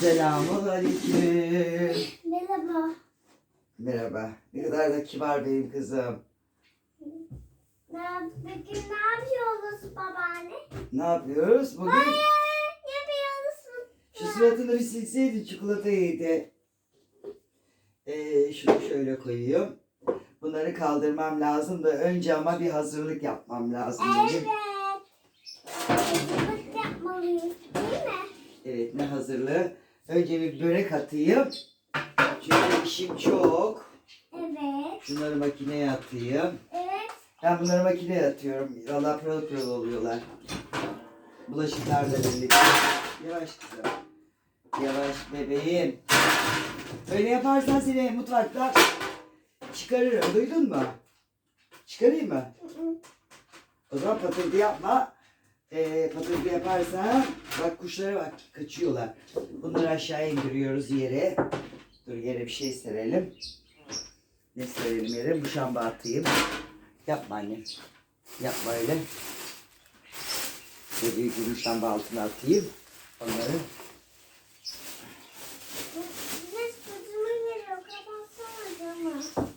Selamun aleyküm. Merhaba. Merhaba. Ne kadar da kibar benim kızım. Bugün ne yapıyoruz babaanne? Ne yapıyoruz? Bugün Hayır, yapıyoruz. şu suratını bir silseydin çikolata yedi. Ee, şunu şöyle koyayım. Bunları kaldırmam lazım da önce ama bir hazırlık yapmam lazım Evet. benim. Hazırlık yapmalıyız değil mi? Evet ne hazırlığı? Önce bir börek atayım. Çünkü işim çok. Evet. Şunları makineye atayım. Evet. Ben bunları makineye atıyorum. Valla pırıl pırıl oluyorlar. Bulaşıklarla birlikte. Yavaş kızım. Yavaş bebeğim. Öyle yaparsan seni mutfakta çıkarırım. Duydun mu? Çıkarayım mı? Hı hı. O zaman patırtı yapma. Ee, patırtı yaparsan bak kuşlara bak kaçıyorlar. Bunları aşağı indiriyoruz yere. Dur yere bir şey serelim. Ne serelim yere? Muşamba atayım. Yapma annem. Yapma öyle. Ve bir muşamba altına atayım. Onları.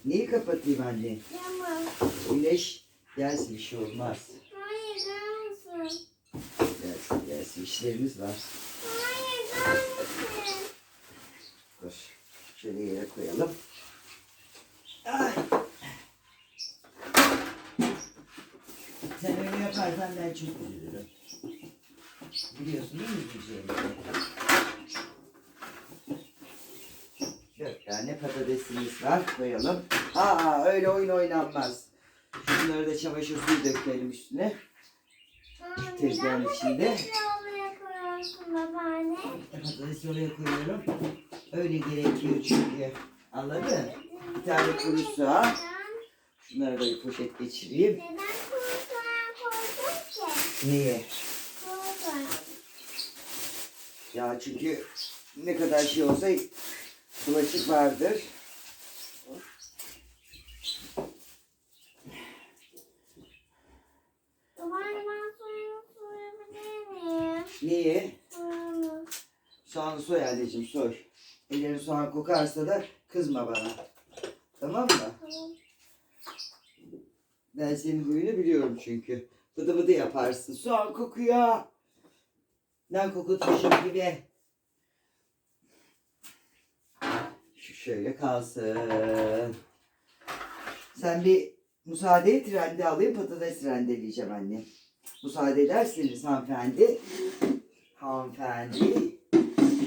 Neyi kapatayım anne? Camı. Güneş gelsin bir şey olmaz. Hayır gelmesin. Gelsin gelsin işlerimiz var. Dur. Şöyle yere koyalım. Ay. Sen öyle yaparsan ben çok üzülürüm. Biliyorsun değil mi üzüleceğimi? Dört tane patatesimiz var. Koyalım. Aa öyle oyun oynanmaz. Şunları da çamaşır suyu dökelim üstüne. Tezgahın içinde. patatesi oraya koyuyorsun babaanne? Patatesi oraya koyuyorum. Öyle gerekiyor çünkü. Anladın? Bir tane kuru soğan. Şunları da bir poşet geçireyim. Neden kuru soğan koydun ki? Niye? Ya çünkü ne kadar şey olsa bulaşık vardır. Babaanne ben suyunu soyabilir miyim? Niye? Suyunu. Soğanı soy anneciğim soy. Ellerin soğan kokarsa da kızma bana. Tamam mı? Tamam. Ben senin huyunu biliyorum çünkü. Bıdı bıdı yaparsın. Soğan kokuyor. Ben kokutmuşum gibi. Şu şöyle kalsın. Sen bir müsaade et rende alayım patates rendeleyeceğim anne. Müsaade ederseniz hanımefendi. Hanımefendi.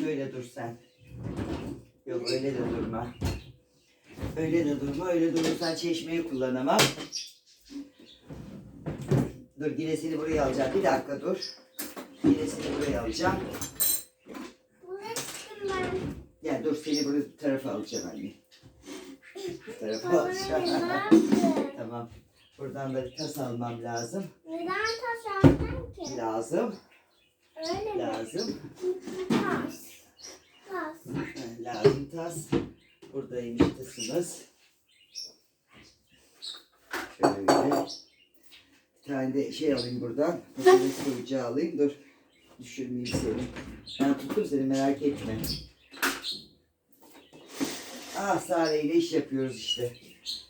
Şöyle dur sen. Yok öyle de durma. Öyle de durma. Öyle durursan çeşmeyi kullanamam. Dur yine buraya alacağım. Bir dakika dur. Yine buraya alacağım. Gel dur seni bu tarafa alacağım anne. Bu tarafa alacağım. tamam. Buradan da tas almam lazım. Neden taş attın ki? Lazım. Lazım. Taş. Ha, Lazım tas. Buradaymış tasımız. Şöyle. Bir tane de şey alayım buradan. Patates koyacağı alayım. Dur. Düşürmeyeyim seni. Ben tuttum seni merak etme. Ah Sare ile iş yapıyoruz işte.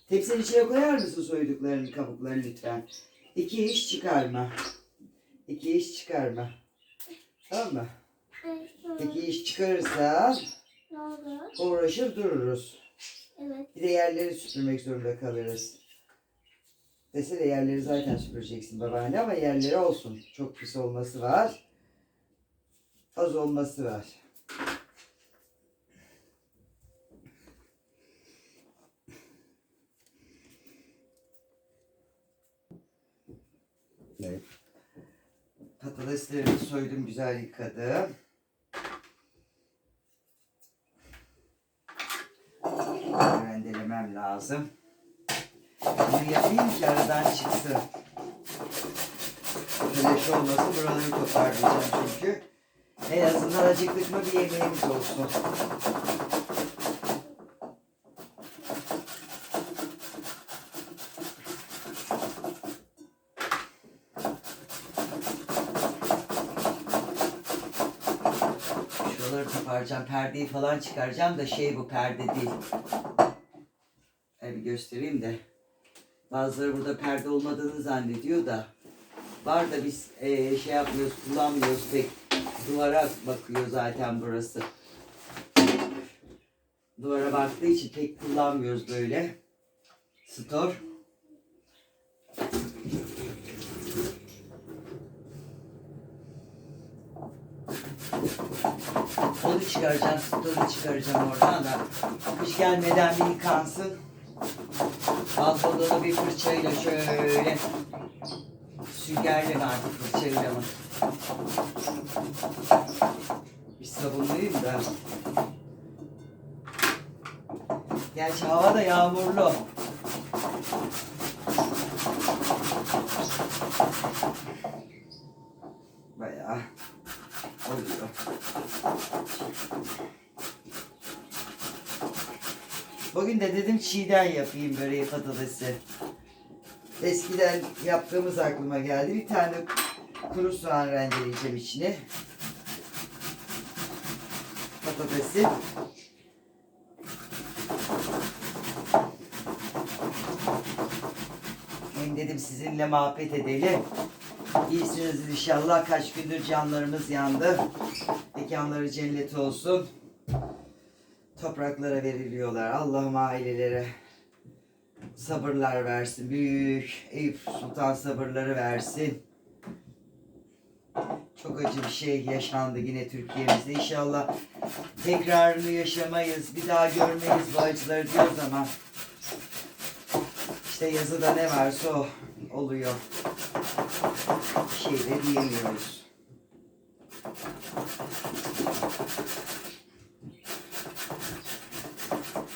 Tepsinin içine koyar mısın soyduklarını, kabuklarını lütfen? İki iş çıkarma. İki iş çıkarma. Tamam mı? İki iş çıkarırsan Ne oldu? uğraşır dururuz. Evet. Bir de yerleri süpürmek zorunda kalırız. Desene yerleri zaten süpüreceksin babaanne ama yerleri olsun. Çok pis olması var. Az olması var. Evet. Patateslerimi soydum, güzel yıkadım. rendelemem lazım. Bunu yapayım ki aradan çıksın. Güneş olmasın buraları toparlayacağım çünkü. En azından acıktık mı bir yemeğimiz olsun. Şu Toparlayacağım. Perdeyi falan çıkaracağım da şey bu perde değil. Şöyle bir göstereyim de. Bazıları burada perde olmadığını zannediyor da. Var da biz eee, şey yapmıyoruz, kullanmıyoruz pek. Duvara bakıyor zaten burası. Duvara baktığı için pek kullanmıyoruz böyle. Store. Onu çıkaracağım, store'u çıkaracağım oradan da. Kış gelmeden bir yıkansın. Balkonda da bir fırçayla şöyle süngerle mi artık fırçayla mı? Bir sabunlayayım da. Gerçi hava da yağmurlu. Bayağı oluyor. Bugün de dedim çiğden yapayım böreği patatesi. Eskiden yaptığımız aklıma geldi. Bir tane kuru soğan rendeleyeceğim içine. Patatesi. Hem dedim sizinle muhabbet edelim. İyisiniz inşallah. Kaç gündür canlarımız yandı. Mekanları cennet olsun. Topraklara veriliyorlar. Allah'ım ailelere sabırlar versin. Büyük Eyüp Sultan sabırları versin. Çok acı bir şey yaşandı yine Türkiye'mizde. İnşallah tekrarını yaşamayız. Bir daha görmeyiz bu acıları diyoruz ama işte yazıda ne varsa o oluyor. Bir şey de diyemiyoruz.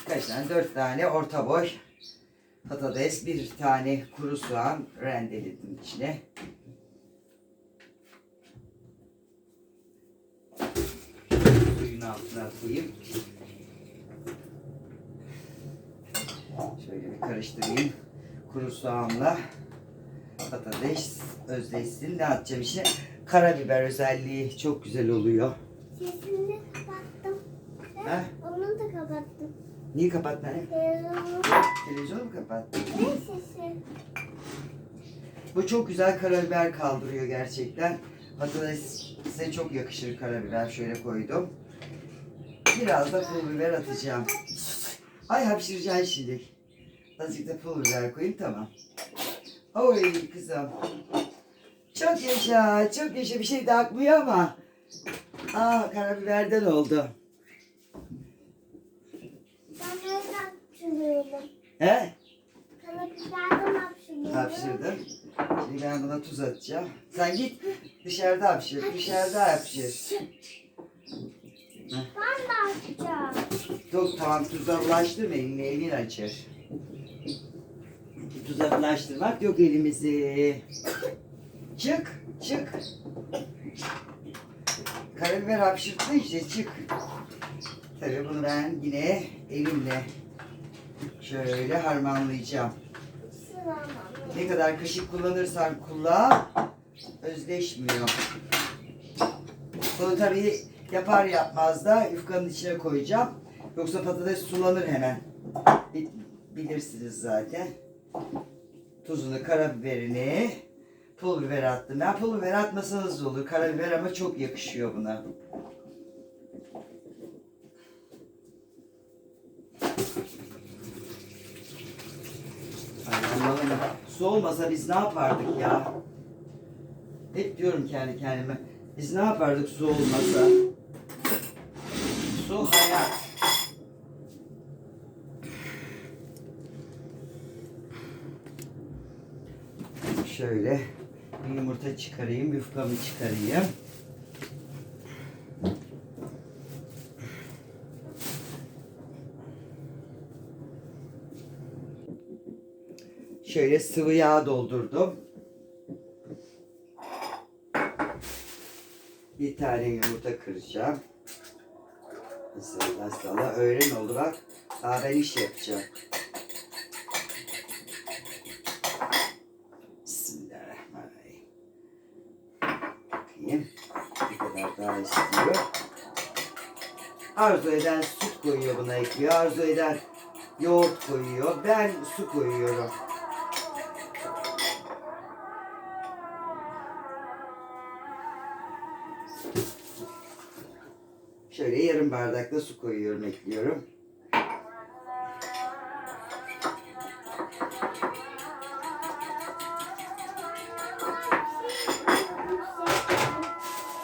Kaç tane? Dört tane orta boy patates, bir tane kuru soğan rendeledim içine. Suyun altına koyayım. Şöyle bir karıştırayım. Kuru soğanla patates özleşsin. Ne atacağım içine? Karabiber özelliği çok güzel oluyor. Sesini kapattım. Ha? Onu da kapattım. Niye kapattın anne? Televizyonu Televizyonu mu kapattın? ne sesi? Bu çok güzel karabiber kaldırıyor gerçekten. Patatese çok yakışır karabiber. Şöyle koydum. Biraz da pul biber atacağım. Ay hapşıracağım şimdi. Azıcık da pul biber koyayım tamam. Oy kızım. Çok yaşa, çok yaşa. Bir şey de akmıyor ama. Aa karabiberden oldu. Ben öyle hapşırıyorum. He? Karabiberden hapşırıyorum. Hapşırdım. Şimdi ben buna tuz atacağım. Sen git dışarıda hapşır. Dışarıda hapşır. Ben de açacağım. Dur tamam tuza bulaştırma elini elin açır. Tuza bulaştırmak yok elimizi. Çık çık. Karabiber hapşırttı işte çık. Tabii bunu ben yine elimle şöyle harmanlayacağım. Ne kadar kaşık kullanırsan kullan özleşmiyor. Bunu tabii yapar yapmaz da yufkanın içine koyacağım. Yoksa patates sulanır hemen. Bi- Bilirsiniz zaten. Tuzunu, karabiberini, pul biber attım. Ben pul biber atmasanız da olur. Karabiber ama çok yakışıyor buna. Allah'ım su olmasa biz ne yapardık ya? Hep diyorum kendi kendime. Biz ne yapardık su olmasa? Su hayat. Şöyle bir yumurta çıkarayım, yufkamı çıkarayım. Şöyle sıvı yağ doldurdum. Bir tane yumurta kıracağım. Mesela sana öğlen oldu bak. Daha ben iş yapacağım. Bismillahirrahmanirrahim. Bakayım. Bir kadar daha istiyor. Arzu eden süt koyuyor buna ekliyor. Arzu eden yoğurt koyuyor. Ben su koyuyorum. Şöyle yarım bardakla su koyuyorum, ekliyorum.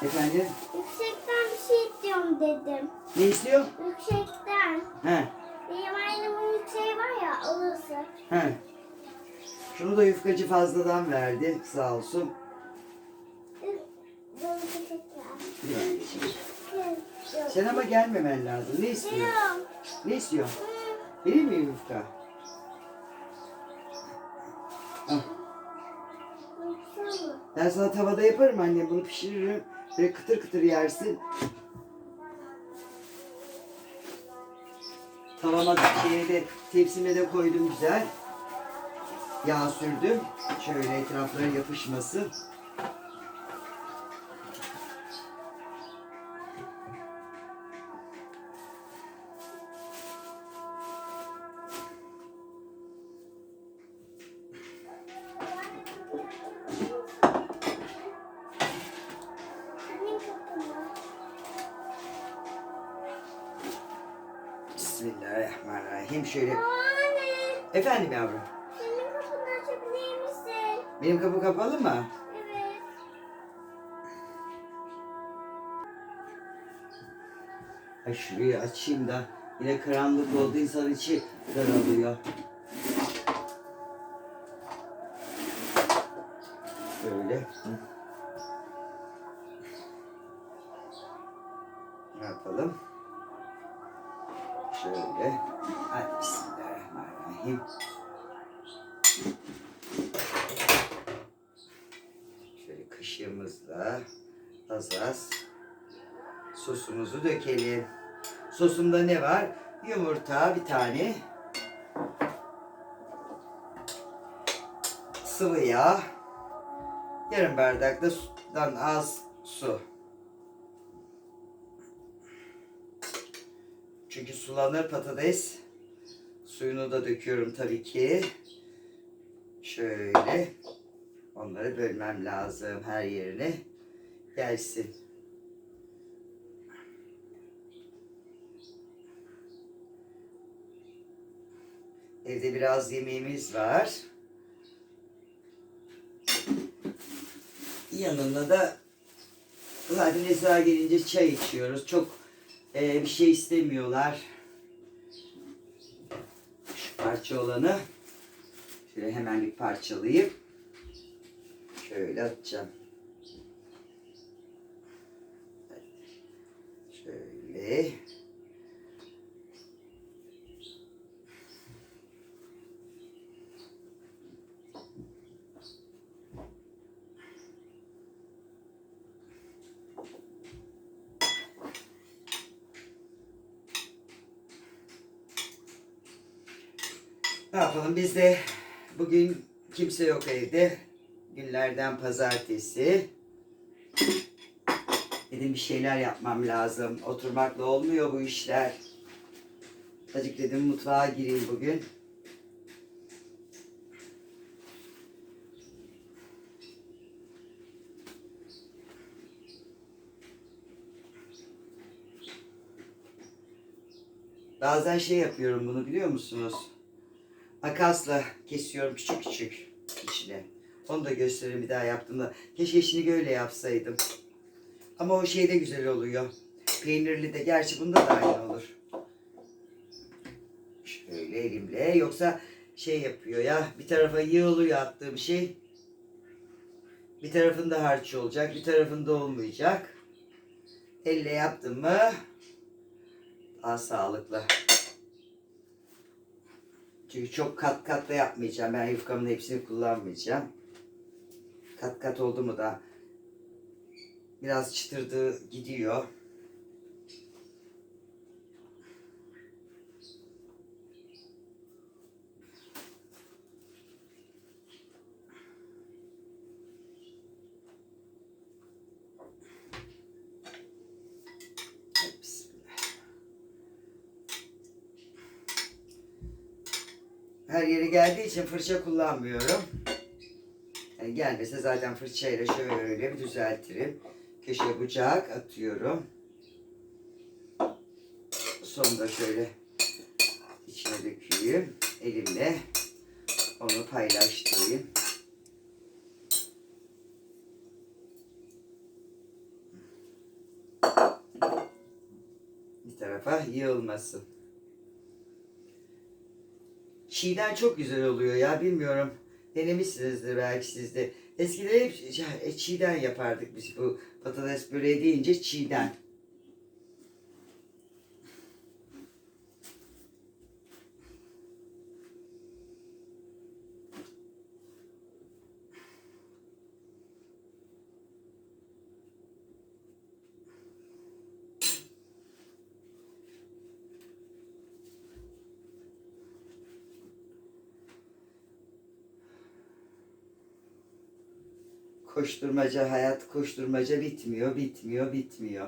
Efendim? Yüksekten bir şey istiyorum dedim. Ne istiyor? Yüksekten. He, Benim aynamın yükseği var ya orası. he. Şunu da yufkacı fazladan verdi, sağ olsun. Sen ama gelmemen lazım. Ne istiyor? Ne istiyor? Vereyim mi yufka? Ben sana tavada yaparım anne. Bunu pişiririm. Böyle kıtır kıtır yersin. Tavama şeye de tepsime de koydum güzel. Yağ sürdüm. Şöyle etraflara yapışmasın. Kapalı mı? Evet. Ay şurayı açayım da yine karanlık oldu insan içi daralıyor. Böyle. Ne yapalım? Sosumuzu dökelim. Sosumda ne var? Yumurta bir tane. Sıvı yağ. Yarım bardak da sudan az su. Çünkü sulanır patates. Suyunu da döküyorum tabii ki. Şöyle. Onları bölmem lazım her yerine. Gelsin. Evde biraz yemeğimiz var. Yanında da zaten Esra gelince çay içiyoruz. Çok e, bir şey istemiyorlar. Şu parça olanı şöyle hemen bir parçalayıp şöyle atacağım. Şöyle. Ne yapalım biz de bugün kimse yok evde. Günlerden pazartesi. Dedim bir şeyler yapmam lazım. Oturmakla olmuyor bu işler. Azıcık dedim mutfağa gireyim bugün. Bazen şey yapıyorum bunu biliyor musunuz? Makasla kesiyorum küçük küçük içine. Onu da göstereyim bir daha yaptığımda. Keşke işini böyle yapsaydım. Ama o şey de güzel oluyor. Peynirli de. Gerçi bunda da aynı olur. Şöyle elimle. Yoksa şey yapıyor ya. Bir tarafa yığılıyor attığım şey. Bir tarafında harç olacak. Bir tarafında olmayacak. Elle yaptım mı daha sağlıklı. Çünkü çok kat kat da yapmayacağım. Ben yufkamın hepsini kullanmayacağım. Kat kat oldu mu da biraz çıtırdığı gidiyor. Bismillah. her yere geldiği için fırça kullanmıyorum. Yani gelmese zaten fırçayla şöyle bir düzeltirim. Köşe bucak atıyorum. Sonunda şöyle içine dökeyim. Elimle onu paylaştırayım. Bir tarafa yığılmasın. Çiğden çok güzel oluyor ya bilmiyorum. Denemişsinizdir belki siz de. Eskiden hep ç- çiğden yapardık biz bu patates böreği deyince çiğden. Koşturmaca hayat koşturmaca bitmiyor, bitmiyor, bitmiyor.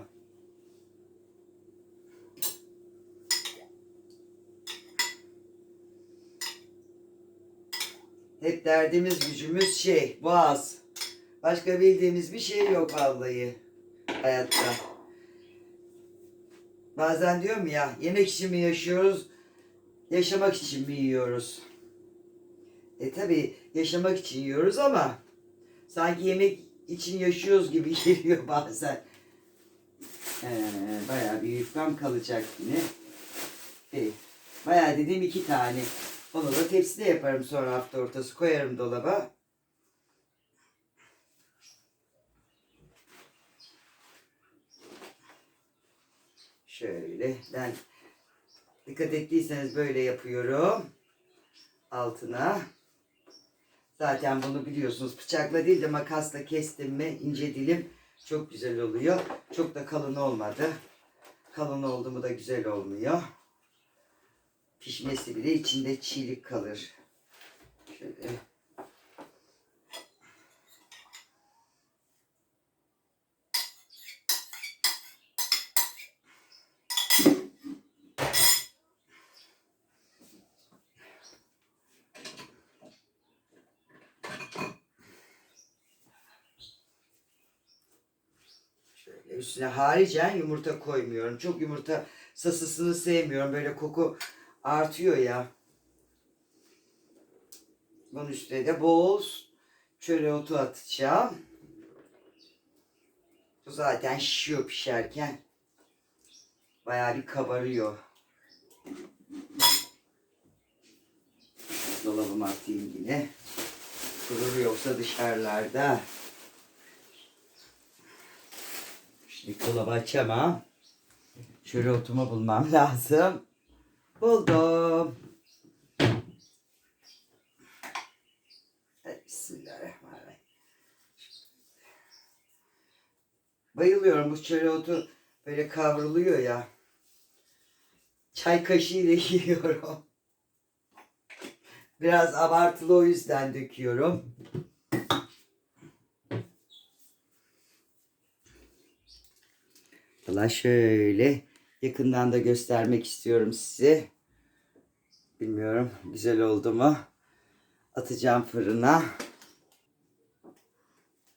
Hep derdimiz gücümüz şey, boğaz. Başka bildiğimiz bir şey yok vallahi hayatta. Bazen diyorum ya, yemek için mi yaşıyoruz, yaşamak için mi yiyoruz? E tabi yaşamak için yiyoruz ama sanki yemek için yaşıyoruz gibi geliyor bazen. Ee, bayağı bir yufkam kalacak yine. Hey, bayağı dediğim iki tane. Onu da tepside yaparım sonra hafta ortası koyarım dolaba. Şöyle ben dikkat ettiyseniz böyle yapıyorum. Altına. Zaten bunu biliyorsunuz bıçakla değil de makasla kestim mi ince dilim çok güzel oluyor. Çok da kalın olmadı. Kalın oldu mu da güzel olmuyor. Pişmesi bile içinde çiğlik kalır. Şöyle. Şöyle üstüne haricen yumurta koymuyorum. Çok yumurta sasısını sevmiyorum. Böyle koku artıyor ya. Bunun üstüne de bol çöre otu atacağım. Bu zaten şişiyor pişerken. Bayağı bir kabarıyor. Dolabıma atayım yine. Kurur yoksa dışarılarda. Şimdi dolabı açamam. Şöyle otumu bulmam lazım. Buldum. Bismillahirrahmanirrahim. Bayılıyorum bu çöreotu böyle kavruluyor ya. Çay kaşığıyla yiyorum. Biraz abartılı o yüzden döküyorum. Valla şöyle yakından da göstermek istiyorum size. Bilmiyorum güzel oldu mu? Atacağım fırına.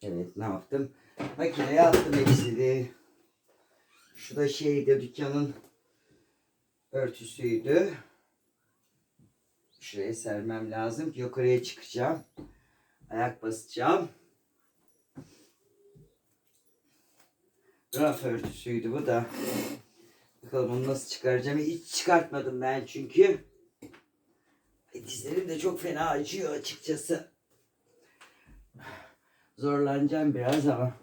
Evet ne yaptım? Makineye attım hepsini. Şu da şeydi dükkanın örtüsüydü. Şuraya sermem lazım ki yukarıya çıkacağım. Ayak basacağım. Raf örtüsüydü bu da. Bakalım onu nasıl çıkaracağım. Hiç çıkartmadım ben çünkü. E, Dizlerim de çok fena acıyor açıkçası. Zorlanacağım biraz ama.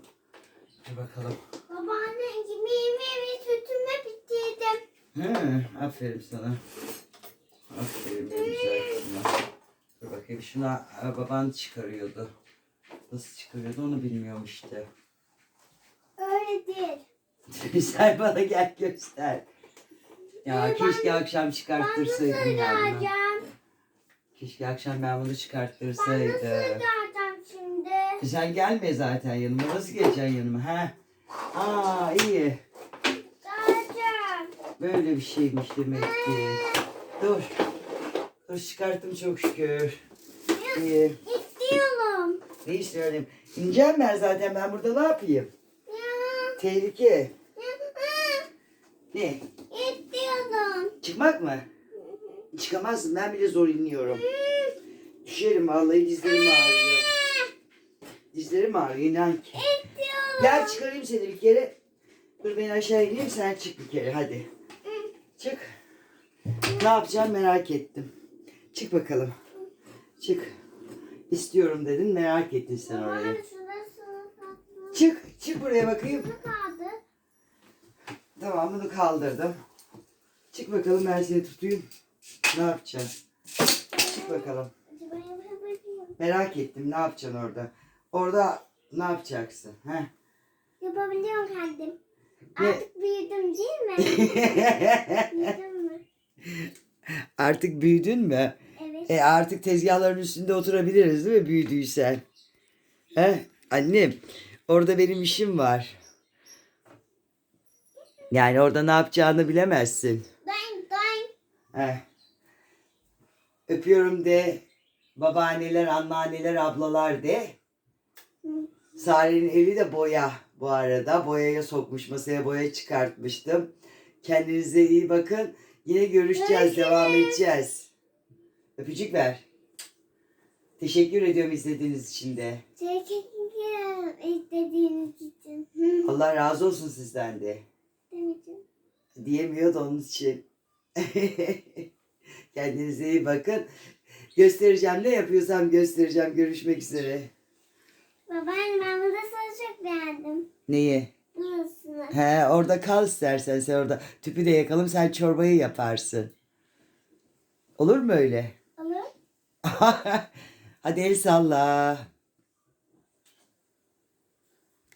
Dur bakalım. Babaanne yemeğimi ve sütümü bitirdim. He, aferin sana. Aferin güzel kızım. Dur bakayım şuna e, baban çıkarıyordu. Nasıl çıkarıyordu onu bilmiyorum işte. Sen bana gel göster. Ya Ee, keşke akşam Ben çıkarttırsaydım nasıl ya bunu. Keşke akşam ben bunu Ben nasıl çıkarttırsaydım. şimdi? E Sen gelme zaten yanıma. Nasıl geleceksin yanıma? Ha? Aa iyi. Ödeyeceğim. Böyle bir şeymiş demek ki. Dur. Hırs çıkarttım çok şükür. İyi. İstiyorum. Ne istiyorum? İneceğim ben zaten. Ben burada ne yapayım? Tehlike. Ne? İstiyorum. Çıkmak mı? Çıkamazsın. Ben bile zor iniyorum. Düşerim vallahi dizlerim ağrıyor. Dizlerim ağrıyor inan ki. İstiyorum. Gel çıkarayım seni bir kere. Dur ben aşağı ineyim sen çık bir kere hadi. Çık. Ne yapacağım merak ettim. Çık bakalım. Çık. İstiyorum dedin merak ettin sen orayı. Çık. Çık buraya bakayım. Ne kaldı? Tamam bunu kaldırdım. Çık bakalım ben seni tutayım. Ne yapacağım? Çık bakalım. Merak ettim ne yapacaksın orada. Orada ne yapacaksın? Heh. Yapabiliyorum kendim. Ne? Artık büyüdüm değil mi? büyüdüm mü? Artık büyüdün mü? Evet. E artık tezgahların üstünde oturabiliriz değil mi büyüdüysen? He? Annem orada benim işim var. Yani orada ne yapacağını bilemezsin. Doing doing. He. Öpüyorum de. Babaanneler, anneanneler, ablalar de. Sare'nin evi de boya bu arada. Boyaya sokmuş masaya boya çıkartmıştım. Kendinize iyi bakın. Yine görüşeceğiz, Görüşürüz. devam edeceğiz. Öpücük ver. Teşekkür ediyorum izlediğiniz için de. Teşekkür istediğiniz için. Allah razı olsun sizden de. Demeyeceğim. Diyemiyor da onun için. Kendinize iyi bakın. Göstereceğim ne yapıyorsam göstereceğim. Görüşmek üzere. Babaanne ben burasını çok beğendim. Neyi? Burasını. He orada kal istersen sen orada. Tüpü de yakalım sen çorbayı yaparsın. Olur mu öyle? Olur. Hadi el salla.